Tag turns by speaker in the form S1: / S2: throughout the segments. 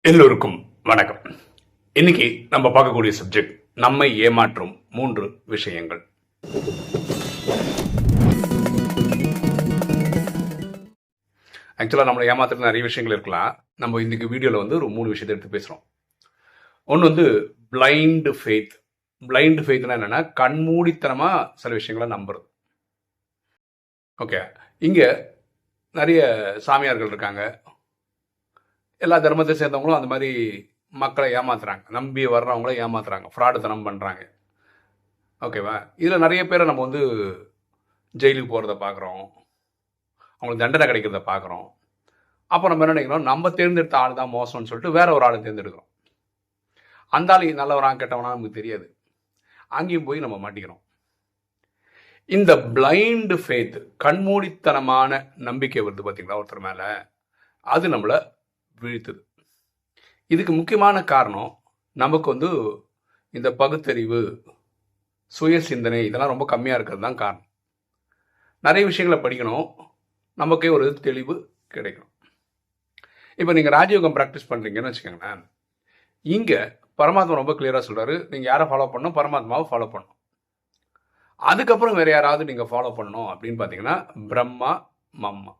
S1: எல்லோருக்கும் வணக்கம். இன்னைக்கு நம்ம பார்க்கக்கூடிய சப்ஜெக்ட் நம்மை ஏமாற்றும் மூன்று விஷயங்கள். ஆக்சுவலாக நம்மளை ஏமாத்துற நிறைய விஷயங்கள் இருக்கலாம். நம்ம இன்னைக்கு வீடியோவில் வந்து ஒரு மூணு விஷயத்தை எடுத்து பேசுகிறோம் ஒன்று வந்து பிளைண்ட் ஃபெய்த் பிளைண்ட் ஃபெய்த்னா என்னென்னா கண்மூடித்தனமாக சில விஷயங்களை நம்புறது. ஓகே இங்கே நிறைய சாமியார்கள் இருக்காங்க. எல்லா தர்மத்தை சேர்ந்தவங்களும் அந்த மாதிரி மக்களை ஏமாத்துறாங்க. நம்பி வர்றவங்கள ஏமாத்துறாங்க. ஃப்ராடுத்தனம் பண்ணுறாங்க ஓகேவா? இதில் நிறைய பேரை நம்ம வந்து ஜெயிலுக்கு போகிறத பார்க்குறோம் அவங்களுக்கு தண்டனை கிடைக்கிறத பார்க்குறோம் அப்போ நம்ம என்ன நினைக்கிறோம்? நம்ம தேர்ந்தெடுத்த ஆள் தான் மோசம்னு சொல்லிட்டு வேற ஒரு ஆளை தேர்ந்தெடுக்கிறோம். அந்த ஆள் நல்லவரா கெட்டவனா நமக்கு தெரியாது. அங்கேயும் போய் நம்ம மாட்டிக்கிறோம். இந்த பிளைண்டு ஃபேத் கண்மூடித்தனமான நம்பிக்கை வருது பார்த்தீங்களா ஒருத்தர் மேலே? அது நம்மளை விழித்தது. இதுக்கு முக்கியமான காரணம் நமக்கு வந்து இந்த பகுத்தறிவு சுய சிந்தனை இதெல்லாம் ரொம்ப கம்மியாக இருக்கிறது தான் காரணம். நிறைய விஷயங்களை படிக்கணும். நமக்கே ஒரு தெளிவு கிடைக்கும் இப்போ நீங்கள் ராஜயோகம் ப்ராக்டிஸ் பண்ணுறீங்கன்னு வச்சுக்கோங்களேன். இங்கே பரமாத்மா ரொம்ப கிளியராக சொல்கிறாரு நீங்கள் யாரை ஃபாலோ பண்ணணும்? பரமாத்மாவை ஃபாலோ பண்ணணும். அதுக்கப்புறம் வேறு யாராவது நீங்கள் ஃபாலோ பண்ணணும் அப்படின்னு பார்த்தீங்கன்னா பிரம்மா மம்மா.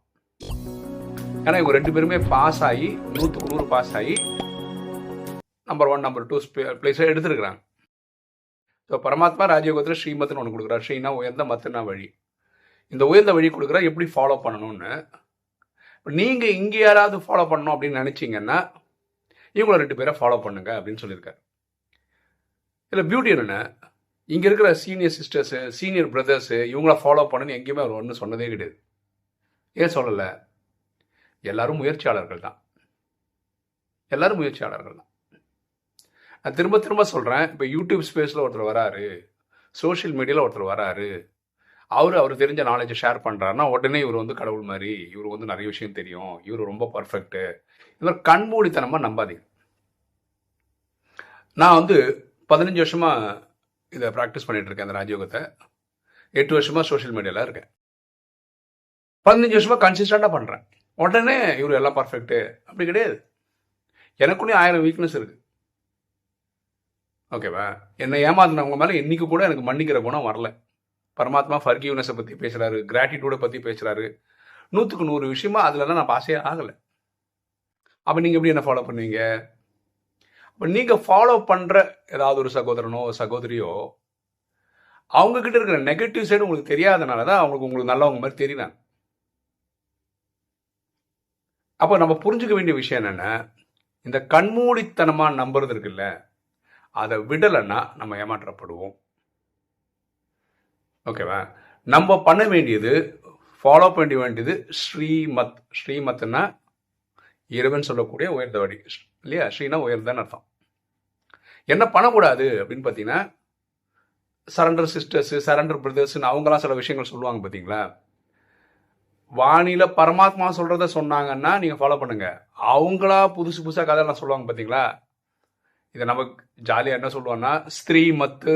S1: ஏன்னா இவங்க ரெண்டு பேருமே பாஸ் ஆகி நூற்றுக்கு நூறு பாஸ் ஆகி நம்பர் ஒன் நம்பர் டூ பிளேஸை எடுத்துருக்குறாங்க. ஸோ பரமாத்மா ராஜயோகத்தில் ஸ்ரீமத்னு ஒன்று கொடுக்குறாரு. ஸ்ரீனா உயர்ந்த மத்தனா வழி. இந்த உயர்ந்த வழி கொடுக்குறா எப்படி ஃபாலோ பண்ணணும்னு. நீங்கள் இங்கே யாராவது ஃபாலோ பண்ணணும் அப்படின்னு நினச்சிங்கன்னா இவங்கள ரெண்டு பேரை ஃபாலோ பண்ணுங்க அப்படின்னு சொல்லியிருக்காரு. இதில் பியூட்டி என்னென்ன இங்கே இருக்கிற சீனியர் சிஸ்டர்ஸு சீனியர் பிரதர்ஸு இவங்கள ஃபாலோ பண்ணுன்னு எங்கேயுமே அவர் ஒன்றும் சொன்னதே கிடையாது. ஏன் சொல்லலை? எல்லாரும் முயற்சியாளர்கள் தான். எல்லாரும் முயற்சியாளர்கள் தான். நான் திரும்ப திரும்ப சொல்கிறேன் இப்போ யூடியூப் ஸ்பேஸில் ஒருத்தர் வராரு சோஷியல் மீடியாவில் ஒருத்தர் வராரு அவர் அவர் தெரிஞ்ச நாலேஜை ஷேர் பண்ணுறாருன்னா உடனே இவர் வந்து கடவுள் மாதிரி இவர் வந்து நிறைய விஷயம் தெரியும் இவர் ரொம்ப பர்ஃபெக்ட்டு இவர் கண்மூடித்தனமாக நம்பாதீங்க. நான் வந்து பதினஞ்சு வருஷமாக இதை ப்ராக்டிஸ் பண்ணிகிட்டு இருக்கேன் அந்த ராஜயோகத்தை. எட்டு வருஷமாக சோஷியல் மீடியாவில் இருக்கேன். பதினஞ்சு வருஷமாக கன்சிஸ்டண்ட்டாக பண்ணுறேன் உடனே இவர் எல்லாம் பர்ஃபெக்ட்டு அப்படி கிடையாது. எனக்குள்ளேயும் ஆயிரம் வீக்னஸ் இருக்குது ஓகேவா என்னை ஏமாத்தினவங்க மேலே இன்றைக்கி கூட எனக்கு மன்னிக்கிற குணம் வரல. பரமாத்மா ஃபர்கியூனஸை பற்றி பேசுகிறாரு கிராட்டிடியூடை பற்றி பேசுகிறாரு நூற்றுக்கு நூறு விஷயமா அதுலலாம் நான் பாஸே ஆகலை. அப்போ நீங்கள் எப்படி என்ன ஃபாலோ பண்ணுவீங்க? அப்போ நீங்கள் ஃபாலோ பண்ணுற ஏதாவது ஒரு சகோதரனோ சகோதரியோ அவங்கக்கிட்ட இருக்கிற நெகட்டிவ் சைடு உங்களுக்கு தெரியாதனால தான் அவங்களுக்கு உங்களுக்கு நல்லவங்க மாதிரி தெரியுறாங்க. அப்போ நம்ம புரிஞ்சுக்க வேண்டிய விஷயம் என்னென்ன இந்த கண்மூடித்தனமாக நம்புறது இருக்குல்ல அதை விடலைன்னா நம்ம ஏமாற்றப்படுவோம். ஓகேவா? நம்ம பண்ண வேண்டியது ஃபாலோ பண்ண வேண்டியது ஸ்ரீமத் ஸ்ரீமத்னா இறைவன் சொல்லக்கூடிய உயர்ந்தவடி இல்லையா? ஸ்ரீனா உயர்ந்தன்னு அர்த்தம். என்ன பண்ணக்கூடாது அப்படின்னு பார்த்தீங்கன்னா சரண்டர் சிஸ்டர்ஸு சரண்டர் பிரதர்ஸ்னு அவங்களாம் சில விஷயங்கள் சொல்லுவாங்க பார்த்தீங்களா? வானில பரமாத்மா சொல்றத சொன்னாங்கன்னா நீங்க ஃபாலோ பண்ணுங்க. அவங்களா புதுசு புதுசா கதையெல்லாம் சொல்லுவாங்க பாத்தீங்களா? இதை நமக்கு ஜாலியா என்ன சொல்லுவோம்னா ஸ்திரீ மத்து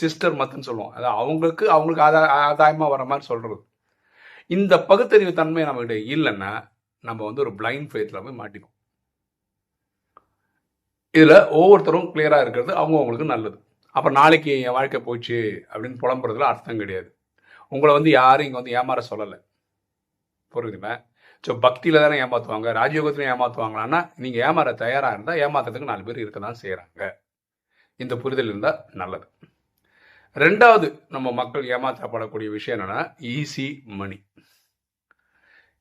S1: சிஸ்டர் மத்துன்னு சொல்லுவோம். அது அவங்களுக்கு அவங்களுக்கு ஆதா ஆதாயமா வர மாதிரி சொல்றது. இந்த பகுத்தறிவு தன்மை நம்மகிட்ட இல்லைன்னா நம்ம வந்து ஒரு பிளைண்ட் ஃபேத்தில் போய் மாட்டிக்கும் இதில் ஒவ்வொருத்தரும் கிளியராக இருக்கிறது அவங்க அவங்களுக்கு நல்லது. அப்போ நாளைக்கு என் வாழ்க்கை போச்சு அப்படின்னு புலம்புறதுல அர்த்தம் கிடையாது. உங்களை வந்து யாரும் இங்கே வந்து ஏமாற சொல்லலை. புரியுதுங்களா ஸோ பக்தியில் தானே ஏமாற்றுவாங்க ராஜயோகத்திலையும் ஏமாற்றுவாங்களான்னா நீங்கள் ஏமாற தயாராக இருந்தால் ஏமாத்துறதுக்கு நாலு பேர் இருக்க தான் செய்கிறாங்க இந்த புரிதல் இருந்தால் நல்லது. ரெண்டாவது நம்ம மக்கள் ஏமாற்றப்படக்கூடிய விஷயம் என்னென்னா ஈஸி மணி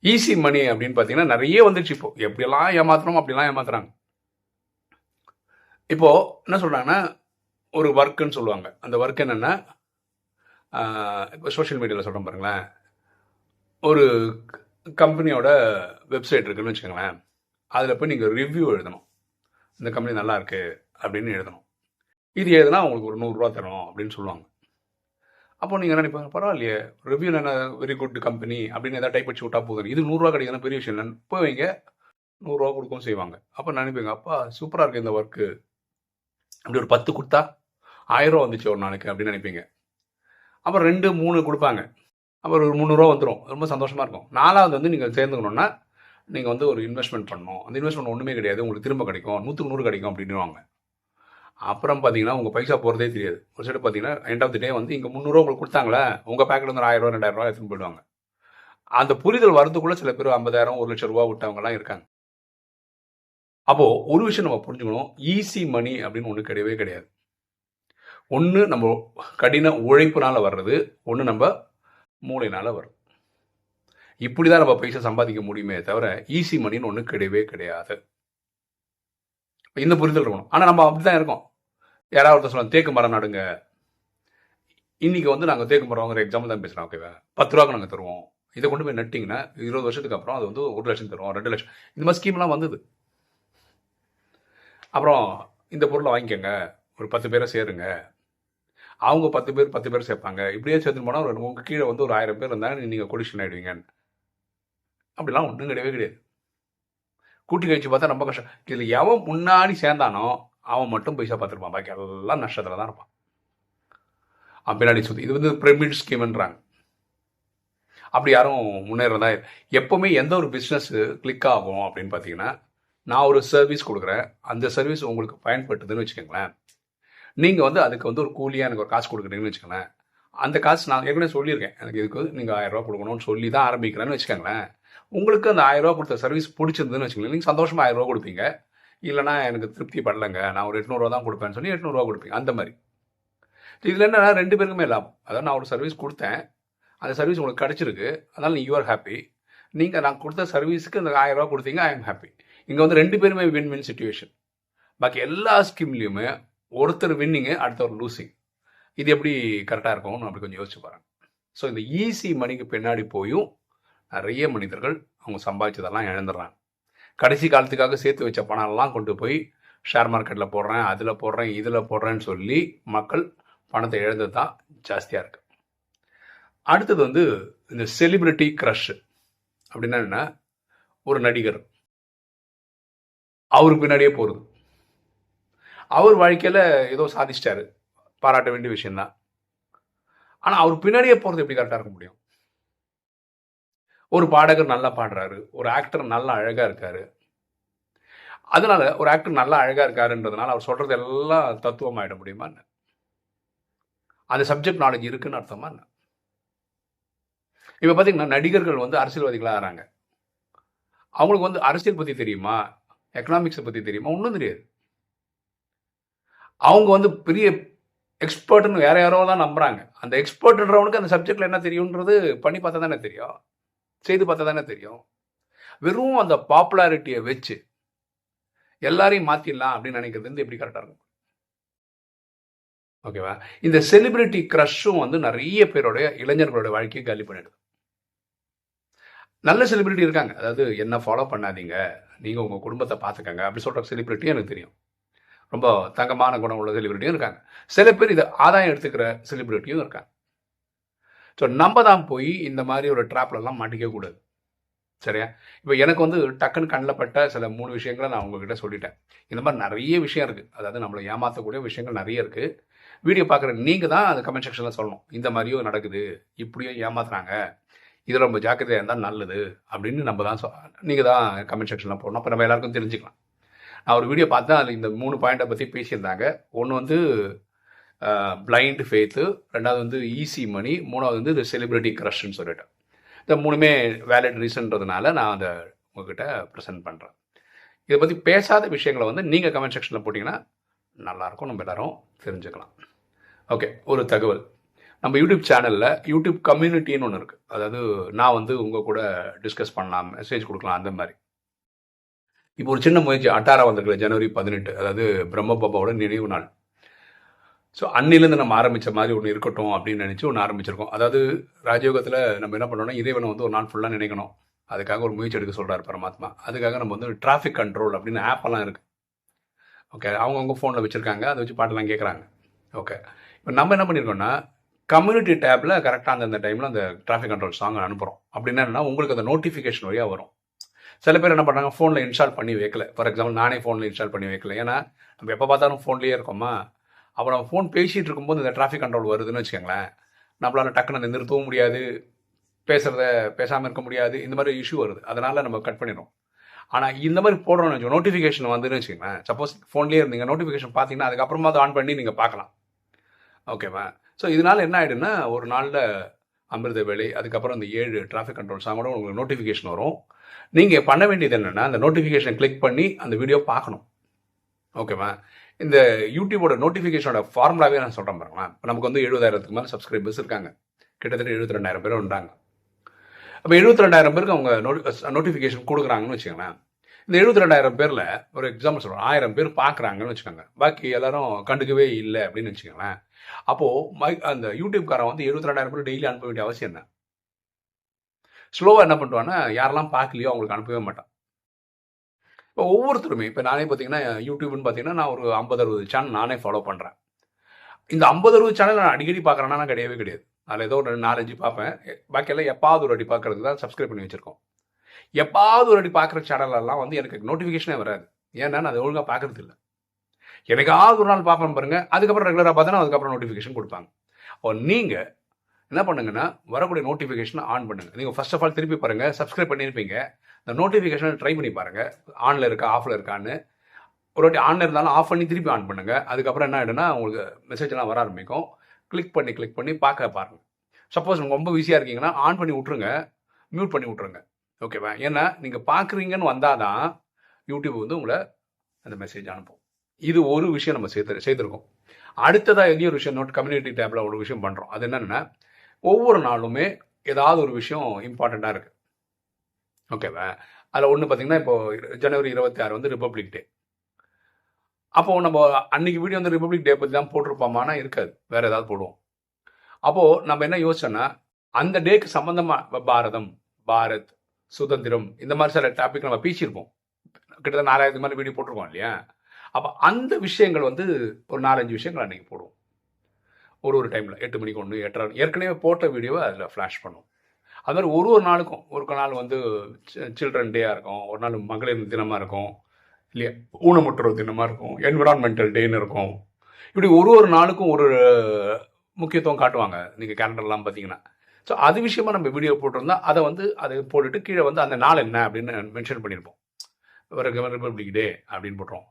S1: ஈஸி மணி அப்படின்னு பார்த்தீங்கன்னா நிறைய வந்துச்சு இப்போ. எப்படியெல்லாம் ஏமாத்துறோம் அப்படிலாம் ஏமாத்துறாங்க. இப்போ என்ன சொல்கிறாங்கன்னா ஒரு ஒர்க்குன்னு சொல்லுவாங்க. அந்த ஒர்க் என்னென்னா இப்போ சோஷியல் மீடியாவில் சொல்கிறோம் பாருங்களேன். ஒரு கம்பெனியோட வெப்சைட் இருக்குன்னு வச்சுக்கோங்களேன். அதில் போய் நீங்கள் ரிவ்யூ எழுதணும். இந்த கம்பெனி நல்லா இருக்கு அப்படின்னு எழுதணும். இது எழுதுனா உங்களுக்கு ஒரு நூறுரூவா தரும் அப்படின்னு சொல்லுவாங்க. அப்போ நீங்கள் நினைப்பாங்க? பரவாயில்லையே ரிவ்யூ என்ன வெரி குட் கம்பெனி அப்படின்னு எதாவது டைப் அடிச்சு விட்டா போதும். இது நூறுரூவா கிடைக்குதுன்னா பெரிய விஷயம் இல்லை போய் வைங்க. நூறுரூவா கொடுக்கவும் செய்வாங்க. அப்போ நினைப்பீங்க? அப்பா சூப்பராக இருக்குது இந்த ஒர்க்கு அப்படி ஒரு பத்து கொடுத்தா ஆயிரம் ரூபா வந்துச்சு ஒரு நாளைக்கு அப்படின்னு நினைப்பீங்க. அப்புறம் ரெண்டு மூணு கொடுப்பாங்க. அப்புறம் ஒரு முந்நூறுரூவா வந்துடும் ரொம்ப சந்தோஷமாக இருக்கும். நாலாவது வந்து நீங்கள் சேர்ந்துக்கணுன்னா நீங்கள் வந்து ஒரு இன்வெஸ்ட்மெண்ட் பண்ணணும். அந்த இன்வெஸ்ட்மெண்ட் ஒன்றுமே கிடையாது. உங்களுக்கு திரும்ப கிடைக்கும். நூற்றுக்கு நூறு கிடைக்கும் அப்படின்வாங்க அப்புறம் பார்த்தீங்கன்னா உங்கள் பைசா போகிறதே தெரியாது. ஒரு சைடு பார்த்தீங்கன்னா எண்ட் ஆஃப் தி டே வந்து இங்கே முந்நூறுவா உங்களுக்கு கொடுத்தாங்களே? உங்கள் பேக்கெட் வந்து ஒரு ஆயிரம் ரூபா ரெண்டாயிரம் ரூபா எடுத்துன்னு போயிடுவாங்க. அந்த புரிதல் வரதுக்குள்ள சில பேர் ஐம்பதாயிரம் ஒரு லட்சம் ரூபா விட்டவங்கலாம் இருக்காங்க. அப்போது ஒரு விஷயம் நம்ம புரிஞ்சுக்கணும். ஈஸி மணி அப்படின்னு ஒன்று கிடையவே கிடையாது. ஒன்று நம்ம கடின உழைப்புனால் வர்றது ஒன்று நம்ம மூளைனால வரும். இப்படி தான் நம்ம பைசா சம்பாதிக்க முடியுமே தவிர ஈஸி மணின்னு ஒன்று கிடையவே கிடையாது. இந்த புரிதல் இருக்கணும். ஆனால் நம்ம அப்படி தான் இருக்கோம். யாராவது ஒருத்தர் சொல்லலாம் தேக்கு மரம் நடுங்க. இன்றைக்கி வந்து நாங்கள் தேக்கு மரம்ங்கிற எக்ஸாம்பிள் தான் பேசுகிறோம் ஓகேவா பத்து ரூபாய்க்கு நாங்கள் தருவோம். இதை கொண்டு போய் நட்டிங்கன்னா இருபது வருஷத்துக்கு அப்புறம் அது வந்து ஒரு லட்சம் தரும் ரெண்டு லட்சம். இந்த மாதிரி ஸ்கீம்லாம் வந்தது. அப்புறம் இந்த பொருளை வாங்கிக்கோங்க. ஒரு பத்து பேரை சேருங்க. அவங்க பத்து பேர் பத்து பேர் சேர்ப்பாங்க. இப்படியே சேர்த்து போனால் ஒரு உங்கள் கீழே வந்து ஒரு ஆயிரம் பேர் இருந்தாங்க நீங்கள் கொடிஷன் ஆகிடுவீங்க அப்படிலாம் ஒன்றும் கிடையவே கிடையாது. கூட்டி கழிச்சு பார்த்தா ரொம்ப கஷ்டம். இதில் எவன் முன்னாடி சேர்ந்தானோ அவன் மட்டும் பைசா பார்த்துருப்பான். பாக்கி எல்லாம் நஷ்டத்தில் தான் இருப்பான். அவன் பின்னாடி சுற்றி இது வந்து பிரமிட் ஸ்கீம்ன்றாங்க அப்படி யாரும் முன்னேறதா எப்போவுமே எந்த ஒரு பிஸ்னஸ் கிளிக் ஆகும் அப்படின்னு பார்த்தீங்கன்னா நான் ஒரு சர்வீஸ் கொடுக்குறேன். அந்த சர்வீஸ் உங்களுக்கு பயன்பட்டுதுன்னு வச்சுக்கோங்களேன். நீங்கள் வந்து அதுக்கு வந்து ஒரு கூலியாக எனக்கு ஒரு காசு கொடுக்குறீங்கன்னு வச்சுக்கோங்களேன். அந்த காசு நான் ஏற்கனவே சொல்லியிருக்கேன். எனக்கு இதுக்கு வந்து நீங்கள் ஆயிரம் ரூபா கொடுக்கணும்னு சொல்லி தான் ஆரம்பிக்கிறேன்னு வச்சுக்கோங்களேன். உங்களுக்கு அந்த ஆயிரம் ரூபா கொடுத்த சர்வீஸ் பிடிச்சிருந்துன்னு வச்சுக்கோங்களேன். நீங்கள் சந்தோஷமாக ஆயிரம் ரூபா கொடுப்பீங்க. இல்லைனா எனக்கு திருப்தி படலைங்க. நான் ஒரு எட்நூறுவா தான் கொடுப்பேன்னு சொல்லி எட்நூறுவா கொடுப்பீங்க. அந்த மாதிரி. இதில் என்னன்னா ரெண்டு பேருக்குமே லாபம். அதாவது நான் ஒரு சர்வீஸ் கொடுத்தேன். அந்த சர்வீஸ் உங்களுக்கு கிடச்சிருக்கு. அதனால் நீ யூஆர் ஹாப்பி நீங்கள் நான் கொடுத்த சர்வீஸுக்கு அந்த ஆயிரம் ரூபா கொடுத்தீங்க ஐ எம் ஹாப்பி இங்கே வந்து ரெண்டு பேருமே வின் வின் சுச்சுவேஷன் பாக்கி எல்லா ஸ்கீம்லேயுமே ஒருத்தர் வின்னிங்கு அடுத்தவர் லூசிங் இது எப்படி கரெக்டாக இருக்கும்னு அப்படி கொஞ்சம் யோசிச்சு பாருங்க. ஸோ இந்த ஈஸி மணிக்கு பின்னாடி போயும் நிறைய மனிதர்கள் அவங்க சம்பாதிச்சதெல்லாம் இழந்துடுறாங்க. கடைசி காலத்துக்காக சேர்த்து வச்ச பணம்லாம் கொண்டு போய் ஷேர் மார்க்கெட்டில் போடுறேன் அதில் போடுறேன் இதில் போடுறேன்னு சொல்லி மக்கள் பணத்தை இழந்தது தான் ஜாஸ்தியாக இருக்கு. அடுத்தது வந்து இந்த செலிபிரிட்டி க்ரஷ் அப்படின்னா என்ன? ஒரு நடிகர். அவருக்கு பின்னாடியே போகிறது அவர் வாழ்க்கையில் ஏதோ சாதிச்சிட்டாரு. பாராட்ட வேண்டிய விஷயம்தான். ஆனால் அவர் பின்னாடியே போகிறது எப்படி கரெக்டாக இருக்க முடியும்? ஒரு பாடகர் நல்லா பாடுறாரு. ஒரு ஆக்டர் நல்லா அழகாக இருக்காரு. அதனால ஒரு ஆக்டர் நல்லா அழகாக இருக்காருன்றதுனால அவர் சொல்கிறது எல்லாம் தத்துவம் ஆகிட முடியுமா என்ன? அந்த சப்ஜெக்ட் நாலேஜ் இருக்குன்னு அர்த்தமா என்ன? இப்போ பார்த்தீங்கன்னா நடிகர்கள் வந்து அரசியல்வாதிகளாக ஆகிறாங்க அவங்களுக்கு வந்து அரசியல் பற்றி தெரியுமா? எக்கனாமிக்ஸை பற்றி தெரியுமா? ஒன்றும் தெரியாது. அவங்க வந்து பெரிய எக்ஸ்பர்ட்னு வேற யாரோ தான் நம்புறாங்க. அந்த எக்ஸ்பர்ட்ன்றவனுக்கு அந்த சப்ஜெக்ட்ல என்ன தெரியும்ன்றது பண்ணி பார்த்தா தானே தெரியும். செய்து பார்த்தா தானே தெரியும். வெறும் அந்த பாப்புலாரிட்டியை வச்சு எல்லாரையும் மாத்திடலாம் அப்படின்னு நினைக்கிறது வந்து எப்படி கரெக்டாக இருக்கும்? ஓகேவா இந்த செலிபிரிட்டி க்ரஷும் வந்து நிறைய பேருடைய இளைஞர்களோட வாழ்க்கையை காலி பண்ணிடுது. நல்ல செலிபிரிட்டி இருக்காங்க. அதாவது என்ன ஃபாலோ பண்ணாதீங்க. நீங்கள் உங்கள் குடும்பத்தை பார்த்துக்கங்க. அப்படி சொல்கிற செலிபிரிட்டியும் எனக்கு தெரியும். ரொம்ப தங்கமான குணம் உள்ள செலிபிரிட்டியும் இருக்காங்க. சில பேர் இதை ஆதாயம் எடுத்துக்கிற செலிபிரிட்டியும் இருக்காங்க. ஸோ நம்ம தான் போய் இந்த மாதிரி ஒரு ட்ராப்லலாம் மாட்டிக்க கூடாது. சரியா? இப்போ எனக்கு வந்து டக்குன்னு கண்ணில் பட்ட சில மூணு விஷயங்களை நான் உங்ககிட்ட சொல்லிட்டேன். இந்த மாதிரி நிறைய விஷயம் இருக்குது அதாவது நம்மளை ஏமாற்றக்கூடிய விஷயங்கள் நிறைய இருக்குது வீடியோ பார்க்குற நீங்கள் தான் அந்த கமெண்ட் செக்ஷனில் சொல்லணும். இந்த மாதிரியும் நடக்குது. இப்படியும் ஏமாத்துறாங்க. இது ரொம்ப ஜாக்கிரதையாக இருந்தால் நல்லது அப்படின்னு நம்ம தான் சொ நீங்கள் தான் கமெண்ட் செக்ஷனில் போடணும். அப்போ நம்ம எல்லாருக்கும் தெரிஞ்சுக்கலாம். நான் ஒரு வீடியோ பார்த்தா அதில் இந்த மூணு பாயிண்ட்டை பற்றி பேசியிருந்தாங்க. ஒன்று வந்து பிளைண்ட் ஃபேத்து ரெண்டாவது வந்து ஈஸி மணி மூணாவது வந்து இது செலிபிரிட்டி க்ரஷ்ன்னு சொல்லிட்டு. இந்த மூணுமே வேலிட் ரீசன்றதுனால நான் அதை உங்ககிட்ட ப்ரெசென்ட் பண்ணுறேன் இதை பற்றி பேசாத விஷயங்களை வந்து நீங்கள் கமெண்ட் செக்ஷனில் போட்டிங்கன்னா நல்லாயிருக்கும். நம்ம எல்லோரும் தெரிஞ்சுக்கலாம். ஓகே ஒரு தகவல். நம்ம யூடியூப் சேனலில் யூடியூப் கம்யூனிட்டின்னு ஒன்று இருக்குது அதாவது நான் வந்து உங்கள் கூட டிஸ்கஸ் பண்ணலாம் மெசேஜ் கொடுக்கலாம் அந்த மாதிரி. இப்போ ஒரு சின்ன முயற்சி அட்டாரா வந்திருக்கல ஜனவரி பதினெட்டு அதாவது பிரம்ம பாபாவோட நினைவு நாள். ஸோ அன்னிலேருந்து நம்ம ஆரம்பித்த மாதிரி ஒன்று இருக்கட்டும் அப்படின்னு நினச்சி ஒன்று ஆரம்பிச்சிருக்கோம். அதாவது ராஜயோகத்தில் நம்ம என்ன பண்ணோம்னா இறைவனை வந்து ஒரு நாள் ஃபுல்லாக நினைக்கணும். அதுக்காக ஒரு முயற்சி எடுக்க சொல்கிறார் பரமாத்மா. அதுக்காக நம்ம வந்து டிராஃபிக் கண்ட்ரோல் அப்படின்னு ஆப்பெல்லாம் இருக்குது ஓகே அவங்கவுங்க ஃபோனில் வச்சுருக்காங்க. அதை வச்சு பாட்டெல்லாம் கேட்குறாங்க ஓகே இப்போ நம்ம என்ன பண்ணியிருக்கோம்னா கம்யூனிட்டி டேப்பில் கரெக்டாக அந்தந்த டைமில் அந்த டிராஃபிக் கண்ட்ரோல் சாங் அனுப்புகிறோம் அப்படின்னா என்னன்னா உங்களுக்கு அந்த நோட்டிஃபிகேஷன் வழியாக வரும். சில பேர் என்ன பண்ணுறாங்க ஃபோனில் இன்ஸ்டால் பண்ணி வைக்கல. ஃபார் எக்ஸாம்பிள் நானே ஃபோனில் இன்ஸ்டால் பண்ணி வைக்கல. ஏன்னா நம்ம எப்போ பார்த்தாலும் ஃபோன்லேயே இருக்கோமா? அப்போ நம்ம ஃபோன் பேசிகிட்டு இருக்கும்போது இந்த டிராஃபிக் கண்ட்ரோல் வருதுன்னு வச்சுக்கோங்களேன். நம்மளால் டக்குன்னு அதை நிறுத்தவும் முடியாது. பேசுகிறத பேசாமல் இருக்க முடியாது. இந்த மாதிரி இஷ்யூ வருது. அதனால் நம்ம கட் பண்ணிடுறோம். ஆனால் இந்த மாதிரி போடுறோம்னு வச்சுக்கோங்க நோட்டிஃபிகேஷன் வந்துன்னு வச்சுக்கோங்களேன். சப்போஸ் ஃபோன்லேயே இருந்தீங்க நோட்டிஃபிகேஷன் பார்த்தீங்கன்னா அதுக்கப்புறமா அதை ஆன் பண்ணி நீங்கள் பார்க்கலாம். ஓகேவா ஸோ இதனால் என்ன ஆகிடுன்னா ஒரு நாளில் அமிர்த வேலை அதுக்கப்புறம் இந்த ஏழு டிராஃபிக் கண்ட்ரோல் சாங்கோட உங்களுக்கு நோட்டிஃபிகேஷன் வரும். நீங்கள் பண்ண வேண்டியது என்னென்னா அந்த நோட்டிஃபிகேஷன் கிளிக் பண்ணி அந்த வீடியோ பார்க்கணும். ஓகேவா இந்த யூடியூபோட நோட்டிஃபிகேஷனோட ஃபார்முலாவே நான் சொல்கிறேன் பாருங்களேன். இப்போ நமக்கு வந்து எழுபதாயிரத்துக்கு மேலே சப்ஸ்கிரைபர்ஸ் இருக்காங்க. கிட்டத்தட்ட எழுபத்தி ரெண்டாயிரம் பேர் உண்டாங்க அப்போ எழுபத்தி ரெண்டாயிரம் பேருக்கு அவங்க நோட்டிஃபிகேஷன் கொடுக்குறாங்கன்னு வச்சுக்கோங்களேன். இந்த எழுபத்தி ரெண்டாயிரம் பேரில் ஒரு எக்ஸாம்பிள் சொல்கிறோம் ஆயிரம் பேர் பார்க்குறாங்கன்னு வச்சுக்கோங்க. பாக்கி எல்லாரும் கண்டுக்கவே இல்லை அப்படின்னு வச்சுக்கோங்களேன். அப்போது மை அந்த யூடியூப்காரன் வந்து எழுபத்தி ரெண்டாயிரம் பேர் டெய்லி அனுப்ப வேண்டிய அவசியம் என்ன? ஸ்லோவாக என்ன பண்ணுவான்னா யாரெல்லாம் பார்க்கலையோ அவங்களுக்கு அனுப்பவே மாட்டான். இப்போ ஒவ்வொருத்தருமே இப்போ நானே பார்த்தீங்கன்னா யூடியூப்னு பார்த்தீங்கன்னா நான் ஒரு ஐம்பது அறுபது சேனல் நானே ஃபாலோ பண்ணுறேன் இந்த ஐம்பது அறுபது சேனல் நான் அடிக்கடி பார்க்குறேன்னா நான் கிடையவே கிடையாது. அதில் ஏதோ ஒரு நாலஞ்சு பார்ப்பேன். பாக்கியெல்லாம் எப்பாவது ஒரு அடி பார்க்கறதுக்கு தான் சப்ஸ்கிரைப் பண்ணி வச்சுருக்கோம். எப்பாவது ஒரு அடி பார்க்குற சேனலெல்லாம் வந்து எனக்கு நோட்டிஃபிகேஷனே வராது. ஏன்னா நான் அதை ஒழுங்காக பார்க்கறது இல்லை. எனக்காவது ஒரு நாள் பார்ப்பேன் பாருங்க. அதுக்கப்புறம் ரெகுலராக பார்த்தோன்னா அதுக்கப்புறம் நோட்டிஃபிகேஷன் கொடுப்பாங்க. ஓ நீங்கள் என்ன பண்ணுங்கன்னா வரக்கூடிய நோட்டிஃபிகேஷனை ஆன் பண்ணுங்க. நீங்கள் ஃபர்ஸ்ட் ஆஃப் ஆல் திருப்பி பாருங்கள் சப்ஸ்கிரைப் பண்ணியிருப்பீங்க இந்த நோட்டிஃபிகேஷனை ட்ரை பண்ணி பாருங்கள் ஆனில் இருக்கா ஆஃபில் இருக்கான்னு. ஒரு வாட்டி ஆனில் இருந்தாலும் ஆஃப் பண்ணி திருப்பி ஆன் பண்ணுங்கள் அதுக்கப்புறம் என்ன ஆகிடும்னா உங்களுக்கு மெசேஜ் எல்லாம் வர ஆரம்பிக்கும். கிளிக் பண்ணி கிளிக் பண்ணி பார்க்க பாருங்கள் சப்போஸ் நீங்கள் ரொம்ப பிஸியாக இருக்கீங்கன்னா ஆன் பண்ணி விட்ருங்க மியூட் பண்ணி விட்ருங்க ஓகேவா ஏன்னா நீங்கள் பார்க்குறீங்கன்னு வந்தால் தான் யூடியூப் வந்து உங்களை அந்த மெசேஜ் அனுப்பும். இது ஒரு விஷயம் நம்ம செய்து செய்திருக்கோம் அடுத்ததாக எங்கேயும் ஒரு விஷயம் நோட் கம்யூனிட்டி டேப்பில் ஒரு விஷயம் பண்ணுறோம் அது என்னென்னா ஒவ்வொரு நாளுமே ஏதாவது ஒரு விஷயம் இம்பார்ட்டண்ட்டாக இருக்குது ஓகேவா அதில் ஒன்று பார்த்தீங்கன்னா இப்போ ஜனவரி இருபத்தி ஆறு வந்து ரிப்பப்ளிக் டே அப்போது நம்ம அன்னைக்கு வீடியோ வந்து ரிப்பப்ளிக் டே பற்றி தான் போட்டிருப்போமானா இருக்காது. வேறு ஏதாவது போடுவோம். அப்போது நம்ம என்ன யோசிச்சோன்னா அந்த டேக்கு சம்மந்தமாக பாரதம் பாரத் சுதந்திரம் இந்த மாதிரி சில டாபிக் நம்ம பேசியிருப்போம் கிட்டத்தட்ட நாலாயிரத்து மேலே வீடியோ போட்டிருக்கோம் இல்லையா? அப்போ அந்த விஷயங்கள் வந்து ஒரு நாலஞ்சு விஷயங்கள் அன்றைக்கி போடுவோம். ஒரு ஒரு டைமில் எட்டு மணிக்கு ஒன்று எட்டரை ஏற்கனவே போட்ட வீடியோவை அதில் ஃப்ளாஷ் பண்ணுவோம். அது மாதிரி ஒரு ஒரு நாளுக்கும் ஒரு நாள் வந்து சில்ட்ரன் டேயாக இருக்கும் ஒரு நாள் மகளிர் தினமாக இருக்கும் இல்லையா? ஊனமுற்றோர் தினமாக இருக்கும் என்விரான்மெண்டல் டேன்னு இருக்கும். இப்படி ஒரு ஒரு நாளுக்கும் ஒரு முக்கியத்துவம் காட்டுவாங்க நீங்கள் கேலண்டர்லாம் பார்த்தீங்கன்னா ஸோ அது விஷயமா நம்ம வீடியோ போட்டிருந்தா அதை வந்து அதை போட்டுட்டு கீழே வந்து அந்த நாள் என்ன அப்படின்னு மென்ஷன் பண்ணியிருப்போம் ரிப்பப்ளிக் டே அப்படின்னு போட்டுருவோம்.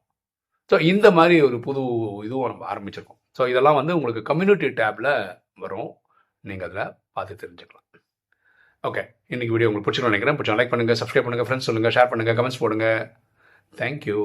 S1: ஸோ இந்த மாதிரி ஒரு புது இதுவும் நம்ம ஆரம்பிச்சிருக்கோம். ஸோ இதெல்லாம் வந்து உங்களுக்கு கம்யூனிட்டி டேப்பில் வரும். நீங்கள் அதில் பார்த்து தெரிஞ்சுக்கலாம். ஓகே இன்னைக்கு வீடியோ உங்களுக்கு பிடிச்சிருக்கோம் நினைக்கிறேன். பிடிச்சா லைக் பண்ணுங்கள் சப்ஸ்கிரைப் பண்ணுங்கள் ஃப்ரெண்ட்ஸ் சொல்லுங்கள் ஷேர் பண்ணுங்கள் கமெண்ட்ஸ் போடுங்க. தேங்க்யூ